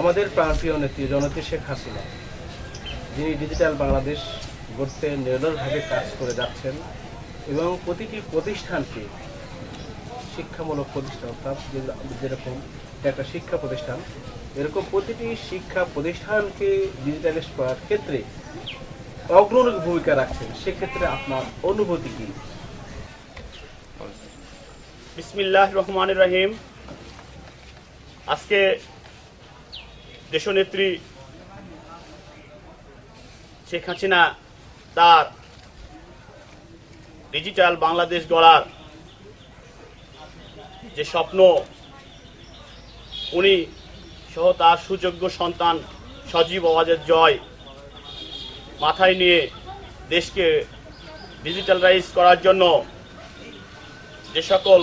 আমাদের প্রাণপ্রিয় নেত্রী জনতী শেখ হাসিনা, যিনি ডিজিটাল বাংলাদেশ গড়তে নিরলসভাবে কাজ করে যাচ্ছেন এবং প্রতিটি প্রতিষ্ঠানকে শিক্ষামূলক প্রতিষ্ঠান, অর্থাৎ যেরকম একটা শিক্ষা প্রতিষ্ঠান, এরকম প্রতিটি শিক্ষা প্রতিষ্ঠানকে ডিজিটালাইজ করার ক্ষেত্রে অগ্রণী ভূমিকা রাখছেন। সেক্ষেত্রে আপনার অনুভূতি কী? বিসমিল্লাহ রহমান রহিম। আজকে দেশনেত্রী শেখ হাসিনা তার ডিজিটাল বাংলাদেশ গড়ার যে স্বপ্ন, উনি সহ তার সুযোগ্য সন্তান সজীব আওয়াজের জয় মাথায় নিয়ে দেশকে ডিজিটালাইজ করার জন্য যে সকল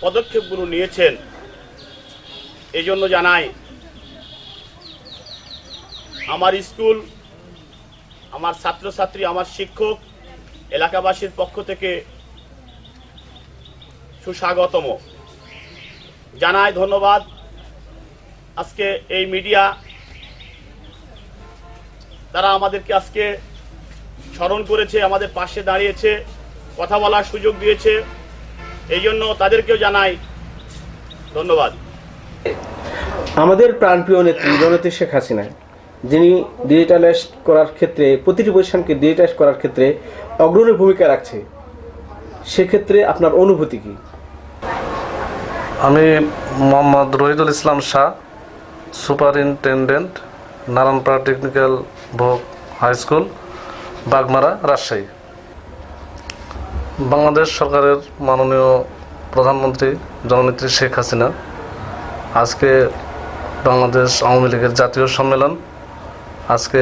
পদক্ষেপগুলো নিয়েছেন এই জন্য জানাই, আমার স্কুল, আমার ছাত্রছাত্রী, আমার শিক্ষক, এলাকাবাসীর পক্ষ থেকে সুস্বাগতম। জানাই ধন্যবাদ। আজকে এই মিডিয়া তারা আমাদেরকে আজকে স্মরণ করেছে, আমাদের পাশে দাঁড়িয়েছে, কথা বলার সুযোগ দিয়েছে। এই জন্য তাদেরকেও জানাই ধন্যবাদ। আমাদের প্রাণপ্রিয় নেত্রী জননেত্রী শেখ হাসিনা, যিনি ডিজিটালাইজ করার ক্ষেত্রে, প্রতিটি প্রতিষ্ঠানকে ডিজিটালাইজ করার ক্ষেত্রে অগ্রণী ভূমিকা রাখছে। সেক্ষেত্রে আপনার অনুভূতি কী? আমি মোহাম্মদ রহিদুল ইসলাম শাহ, সুপারিনটেন্ডেন্ট, নারায়ণপাড়া টেকনিক্যাল ভোগ হাই স্কুল, বাগমারা, রাজশাহী। বাংলাদেশ সরকারের মাননীয় প্রধানমন্ত্রী জননেত্রী শেখ হাসিনা আজকে বাংলাদেশ আওয়ামী লীগের জাতীয় সম্মেলন। আজকে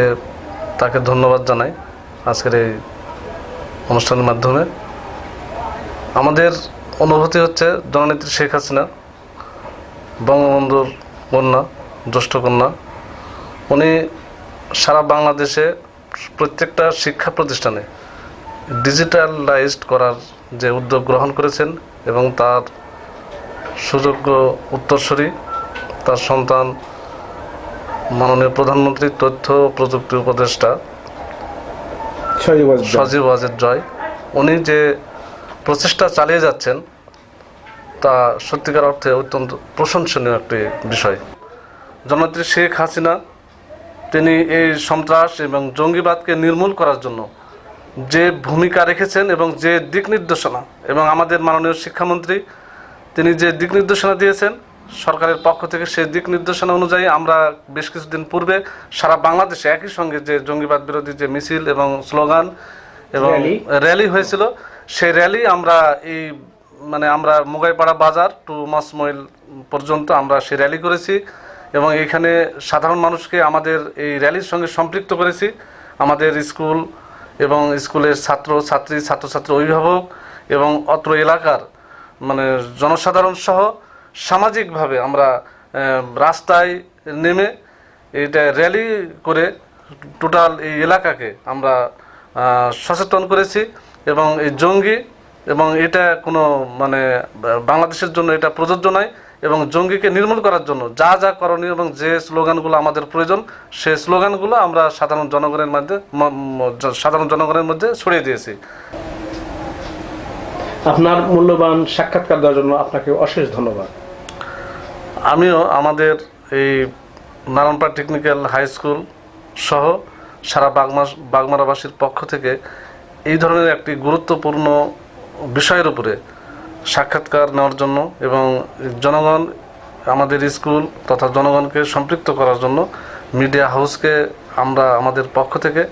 তাকে ধন্যবাদ জানাই আজকের এই অনুষ্ঠানের মাধ্যমে। আমাদের অনুভূতি হচ্ছে, জননেত্রী শেখ হাসিনা, বঙ্গবন্ধুর কন্যা, জ্যেষ্ঠ কন্যা, উনি সারা বাংলাদেশে প্রত্যেকটা শিক্ষা প্রতিষ্ঠানে ডিজিটালাইজড করার যে উদ্যোগ গ্রহণ করেছেন এবং তার সুযোগ্য উত্তরসূরি তার সন্তান মাননীয় প্রধানমন্ত্রী তথ্য প্রযুক্তি উপদেষ্টা সজীব ওয়াজেদ জয়। উনি যে প্রচেষ্টা চালিয়ে যাচ্ছেন তা সত্যিকার অর্থে অত্যন্ত প্রশংসনীয় একটি বিষয়। জননেত্রী শেখ হাসিনা তিনি এই সন্ত্রাস এবং জঙ্গিবাদকে নির্মূল করার জন্য যে ভূমিকা রেখেছেন এবং যে দিক নির্দেশনা এবং আমাদের মাননীয় শিক্ষামন্ত্রী তিনি যে দিক নির্দেশনা দিয়েছেন সরকারের পক্ষ থেকে সেই দিক নির্দেশনা অনুযায়ী আমরা বেশ কিছুদিন পূর্বে সারা বাংলাদেশে একই সঙ্গে যে জঙ্গিবাদ বিরোধী যে মিছিল এবং স্লোগান এবং র্যালি। হয়েছিল সেই র্যালি আমরা এই মানে আমরা মুগাইপাড়া বাজার টু মাসমইল পর্যন্ত আমরা সেই র্যালি করেছি এবং এখানে সাধারণ মানুষকে আমাদের এই র্যালির সঙ্গে সম্পৃক্ত করেছি আমাদের স্কুল এবং স্কুলের ছাত্র ছাত্রী ছাত্রছাত্রী অভিভাবক এবং অত্র এলাকার মানে জনসাধারণ সহ সামাজিকভাবে আমরা রাস্তায় নেমে এটা র্যালি করে টোটাল এই এলাকাকে আমরা সচেতন করেছি এবং এই জঙ্গি এবং এটা কোনো মানে বাংলাদেশের জন্য এটা প্রযোজ্য নয় এবং জঙ্গিকে নির্মূল করার জন্য যা যা করণীয় এবং যে স্লোগানগুলো আমাদের প্রয়োজন, সেই স্লোগানগুলো আমরা সাধারণ জনগণের মধ্যে সাধারণ জনগণের মধ্যে ছড়িয়ে দিয়েছি। আপনার মূল্যবান সাক্ষাৎকার দেওয়ার জন্য আপনাকে অশেষ ধন্যবাদ। আমিও আমাদের এই নারায়ণপাড় টেকনিক্যাল হাই স্কুল সহ সারা বাগমা বাগমারাবাসীর পক্ষ থেকে এই ধরনের একটি গুরুত্বপূর্ণ বিষয়ের উপরে সাক্ষাৎকার নেওয়ার জন্য এবং জনগণ, আমাদের স্কুল তথা জনগণকে সম্পৃক্ত করার জন্য মিডিয়া হাউসকে আমরা আমাদের পক্ষ থেকে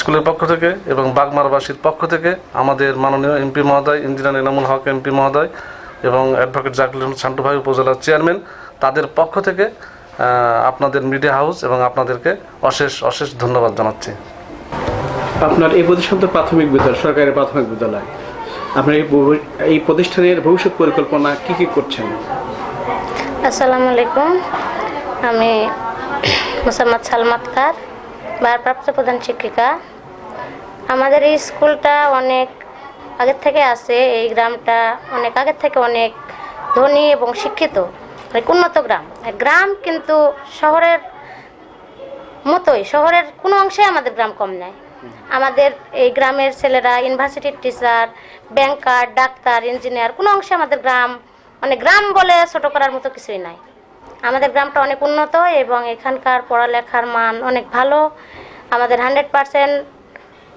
স্কুলের পক্ষ থেকে এবং বাগমারবাসীর পক্ষ থেকে আমাদের মাননীয় এমপি মহোদয় ইঞ্জিনিয়ার এনামুল হক এমপি মহোদয় এবং অ্যাডভোকেট জাকলিন সান্টু ভাই উপজেলার চেয়ারম্যান তাদের পক্ষ থেকে আপনাদের মিডিয়া হাউস এবং আপনাদেরকে অশেষ অশেষ ধন্যবাদ জানাচ্ছি। আপনার এই প্রতিষ্ঠান তো প্রাথমিক বিদ্যালয় সরকারি প্রাথমিক বিদ্যালয়। আপনার এই এই প্রতিষ্ঠানের ভবিষ্যৎ পরিকল্পনা কি কি করছেন? আসসালামু আলাইকুম। আমি মোসাম্মদ সালমাত খার ভারপ্রাপ্ত প্রধান শিক্ষিকা। আমাদের এই স্কুলটা অনেক আগের থেকে আছে, এই গ্রামটা অনেক আগের থেকে অনেক ধনী এবং শিক্ষিত, অনেক উন্নত গ্রাম। গ্রাম কিন্তু শহরের মতোই, শহরের কোনো অংশে আমাদের গ্রাম কম নেয় আমাদের এই গ্রামের ছেলেরা, ইউনিভার্সিটির টিচার ব্যাংকার ডাক্তার ইঞ্জিনিয়ার কোনো অংশে আমাদের গ্রাম মানে গ্রাম বলে ছোটো করার মতো কিছুই নাই। আমাদের গ্রামটা অনেক উন্নত এবং এখানকার পড়ালেখার মান অনেক ভালো। আমাদের হান্ড্রেড পার্সেন্ট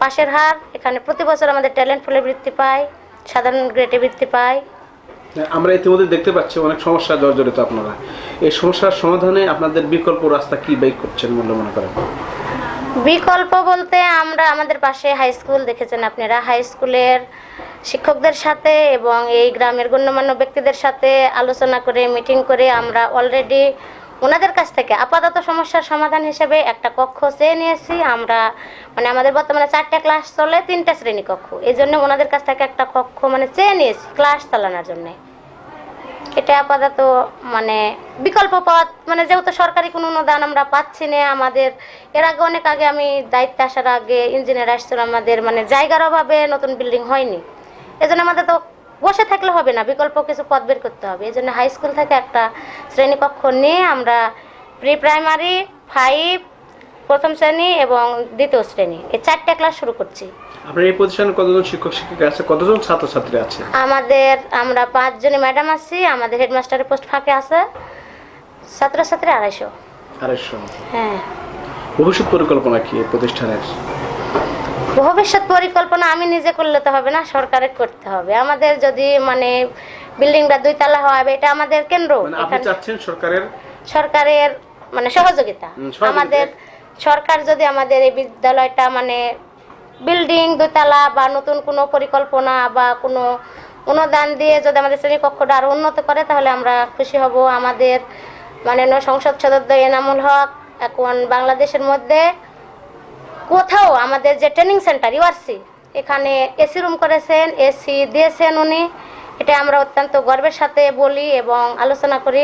পাশের হার। এখানে প্রতি বছর আমাদের ট্যালেন্ট ফুলে বৃত্তি পায় সাধারণ গ্রেডে বৃত্তি পায়। আমরা ইতিমধ্যে দেখতে পাচ্ছি অনেক সমস্যা জর্জরিত আপনারা। এই সমস্যার সমাধানে আপনাদের বিকল্প রাস্তা কি বের করছেন বলে মনে করেন? বিকল্প বলতে আমরা আমাদের পাশে হাই স্কুল দেখেছেন আপনারা। হাই স্কুলের শিক্ষকদের সাথে এবং এই গ্রামের গণ্যমান্য ব্যক্তিদের সাথে আলোচনা করে, মিটিং করে আমরা অলরেডি ওনাদের কাছ থেকে আপাতত সমস্যার সমাধান হিসেবে একটা কক্ষ চেয়ে নিয়েছি। আমরা মানে আমাদের বর্তমানে চারটা ক্লাস চলে, তিনটা শ্রেণি কক্ষ। এই জন্য ওনাদের কাছ থেকে একটা কক্ষ মানে চেয়ে নিয়েছি ক্লাস চালানোর জন্যে। এটা আপাতত মানে বিকল্প পথ মানে যেহেতু সরকারি কোনো অনুদান আমরা পাচ্ছি না, আমাদের, এর আগে অনেক আগে আমি দায়িত্বে আসার আগে ইঞ্জিনিয়ার আসছিল, আমাদের মানে জায়গার অভাবে নতুন বিল্ডিং হয়নি। এজন্য আমাদের তো বসে থাকলে হবে না বিকল্প কিছু পথ বের করতে হবে। এই জন্য হাই স্কুল থেকে একটা শ্রেণীকক্ষ নিয়ে আমরা প্রি প্রাইমারি ফাইভ প্রথম শ্রেণি এবং দ্বিতীয় শ্রেণি এই চারটে ক্লাস শুরু করছি। আপনার এই প্রতিষ্ঠানে কতজন শিক্ষক শিক্ষিকা আছে? কতজন ছাত্রছাত্রী আছে? আমাদের আমরা পাঁচজনই ম্যাডাম আছি আমাদের হেডমাস্টারের পোস্ট ফাঁকে আছে ছাত্রছাত্রী আড়াইশো। আড়াইশো। হ্যাঁ। ভবিষ্যৎ পরিকল্পনা কি এই প্রতিষ্ঠানের? ভবিষ্যৎ পরিকল্পনা আমি নিজে করলে তো হবে না সরকারের করতে হবে। আমাদের যদি মানে বিল্ডিংটা দুই দুইতলা হবে এটা আমাদের কেন্দ্র মানে সরকারের সরকারের মানে সহযোগিতা। আমাদের সরকার যদি আমাদের এই বিদ্যালয়টা মানে বিল্ডিং দুতলা বা নতুন কোনো পরিকল্পনা বা কোনো অনুদান দিয়ে যদি আমাদের শ্রেণীকক্ষটা আরও উন্নত করে তাহলে আমরা খুশি হব। আমাদের মাননীয় সংসদ সদস্য এনামুল হক এখন বাংলাদেশের মধ্যে কোথাও আমাদের যে ট্রেনিং সেন্টার ইউআরসি এখানে এসি রুম করেছেন এসি দিয়েছেন উনি। এটা আমরা অত্যন্ত গর্বের সাথে বলি এবং আলোচনা করি।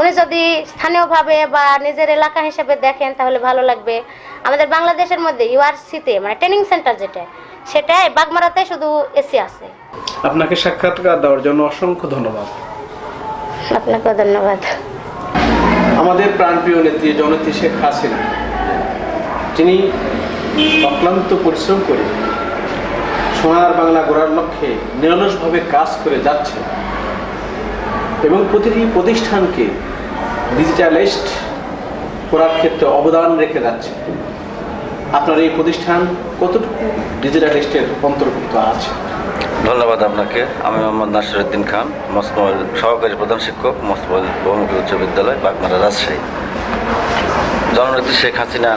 উনি যদি স্থানীয়ভাবে বা নিজের এলাকা হিসেবে দেখেন তাহলে ভালো লাগবে। আমাদের বাংলাদেশের মধ্যে ইউআরসিতে মানে ট্রেনিং সেন্টার যেটা সেটাই বাগমারাতে শুধু এসি আছে। আপনাকে সাক্ষাৎকার দেওয়ার জন্য অসংখ্য ধন্যবাদ। আপনাকেও ধন্যবাদ। আমাদের প্রাণপ্রিয় নেত্রী জননেত্রী শেখ হাসিনা তিনি অক্লান্ত পরিশ্রম করে সোনার বাংলা গড়ার লক্ষ্যে নিরলসভাবে কাজ করে যাচ্ছে এবং প্রতিটি প্রতিষ্ঠানকে ডিজিটালাইজড করার ক্ষেত্রে অবদান রেখে যাচ্ছে। আপনার এই প্রতিষ্ঠান কতটুকু ডিজিটালাইজডের অন্তর্ভুক্ত আছে? ধন্যবাদ আপনাকে। আমি মোহাম্মদ নাসিরুদ্দিন খান মসমল সহকারী প্রধান শিক্ষক মসমল বহুমুখী উচ্চ বিদ্যালয়, বাগমারা রাজশাহী। জননেত্রী শেখ হাসিনা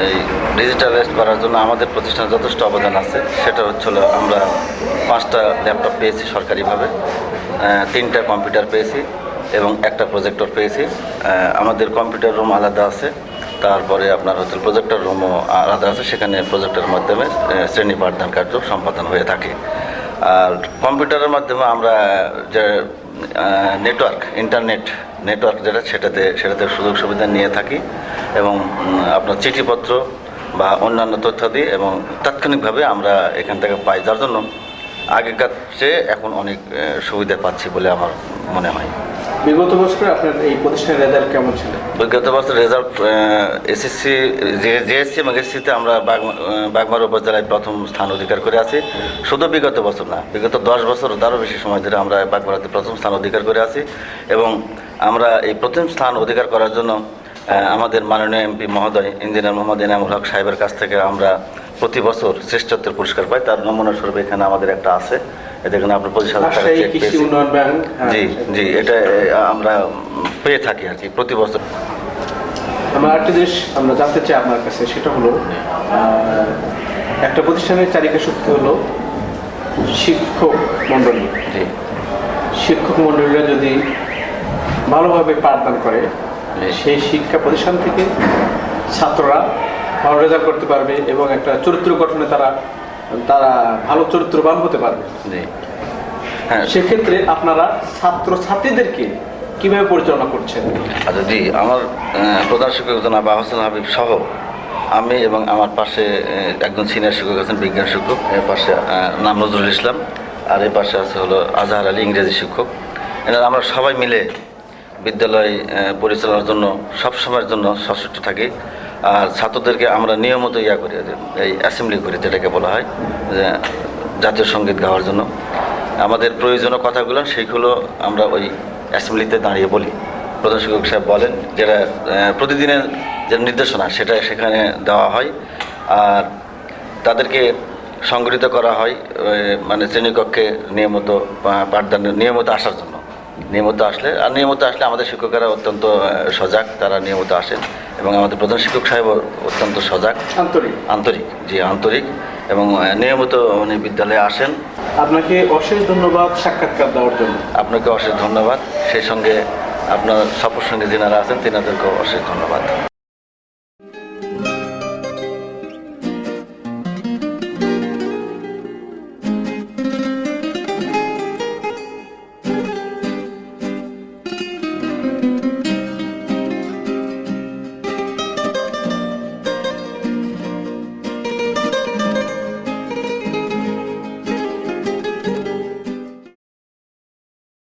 এই ডিজিটালাইজ করার জন্য আমাদের প্রতিষ্ঠানে যথেষ্ট অবদান আছে। সেটা হচ্ছিল আমরা পাঁচটা ল্যাপটপ পেয়েছি সরকারিভাবে তিনটা কম্পিউটার পেয়েছি এবং একটা প্রজেক্টর পেয়েছি। আমাদের কম্পিউটার রুম আলাদা আছে, তারপরে আপনার হচ্ছে প্রজেক্টর রুমও আলাদা আছে, সেখানে প্রজেক্টের মাধ্যমে শ্রেণি পাঠদান কার্য সম্পাদন হয়ে থাকে। আর কম্পিউটারের মাধ্যমে আমরা যে নেটওয়ার্ক, ইন্টারনেট, নেটওয়ার্ক যেটা, সেটাতে সেটাতে সুযোগ সুবিধা নিয়ে থাকি। এবং আপনার চিঠিপত্র বা অন্যান্য তথ্যাদি এবং তাৎক্ষণিকভাবে আমরা এখান থেকে পাই। যার জন্য আগেকার চেয়ে এখন অনেক সুবিধা পাচ্ছি বলে আমার মনে হয়। বিগত বছরে আপনার এই প্রতিষ্ঠানের রেজাল্ট কেমন ছিল? বিগত বছর রেজাল্ট এসএসসি জেএসসি এবং এসসিতে আমরা বাগমা- আহ, উপজেলায় প্রথম স্থান অধিকার করে আছি। শুধু বিগত বছর না বিগত দশ বছর তারও বেশি সময় ধরে আমরা বাগমারাতে প্রথম স্থান অধিকার করে আছি। এবং আমরা এই প্রথম স্থান অধিকার করার জন্য আমাদের মাননীয় এমপি মহোদয় ইঞ্জিনিয়ার মোহাম্মদ এনামুল হক সাহেবের কাছ থেকে আমরা প্রতি বছর শ্রেষ্ঠত্বের পুরস্কার পাই। তার নমুনা স্বরূপ এখানে আমাদের একটা আছে। আপনার পঁচিশ হাজার টাকা চেক পেয়েছি। উন্নয়ন ব্যাংক। জি জি এটা আমরা পেয়ে থাকি আর কি প্রতি বছর। আমার আরেকটি জিনিস আমরা জানতে চাই আপনার কাছে সেটা হলো একটা প্রতিষ্ঠানের চারিকা শক্তি হলো শিক্ষক মণ্ডলী। শিক্ষক মণ্ডলীরা যদি ভালোভাবে পাঠদান করে সেই শিক্ষা প্রতিষ্ঠান থেকে ছাত্ররা ভালো রেজাল্ট করতে পারবে এবং একটা চরিত্র গঠনে তারা তারা ভালো চরিত্রবান হতে পারবে। হ্যাঁ সেক্ষেত্রে আপনারা ছাত্র ছাত্রীদেরকে কীভাবে পরিচালনা করছেন? আচ্ছা জি আমার প্রধান শিক্ষক জনাব আহসান হাবিব সহ আমি এবং আমার পাশে একজন সিনিয়র শিক্ষক আছেন বিজ্ঞান শিক্ষক। এর পাশে নাম নজরুল ইসলাম। আর এর পাশে আছে হলো আজহার আলী ইংরেজি শিক্ষক। এনারা আমরা সবাই মিলে বিদ্যালয় পরিচালনার জন্য সব সময়ের জন্য সচেষ্ট থাকি। আর ছাত্রদেরকে আমরা নিয়মিত ইয়া করি এই অ্যাসেম্বলি করি, যেটাকে বলা হয় জাতীয় সংগীত গাওয়ার জন্য। আমাদের প্রয়োজনীয় কথাগুলো, সেইগুলো আমরা ওই অ্যাসেম্বলিতে দাঁড়িয়ে বলি। প্রধান শিক্ষক সাহেব বলেন, যেটা প্রতিদিনের যে নির্দেশনা, সেটা সেখানে দেওয়া হয়। আর তাদেরকে সংগঠিত করা হয় মানে শ্রেণীকক্ষে নিয়মিত পাঠদান নিয়মিত আসার জন্য। নিয়মিত আসলে আর নিয়মিত আসলে আমাদের শিক্ষকেরা অত্যন্ত সজাগ তারা নিয়মিত আসেন এবং আমাদের প্রধান শিক্ষক সাহেব অত্যন্ত সজাগ। আন্তরিক। আন্তরিক জি আন্তরিক এবং নিয়মিত উনি বিদ্যালয়ে আসেন। আপনাকে অশেষ ধন্যবাদ সাক্ষাৎকার দেওয়ার জন্য। আপনাকে অশেষ ধন্যবাদ। সেই সঙ্গে আপনার সফর সঙ্গে যিনারা আছেন তেনাদেরকেও অশেষ ধন্যবাদ।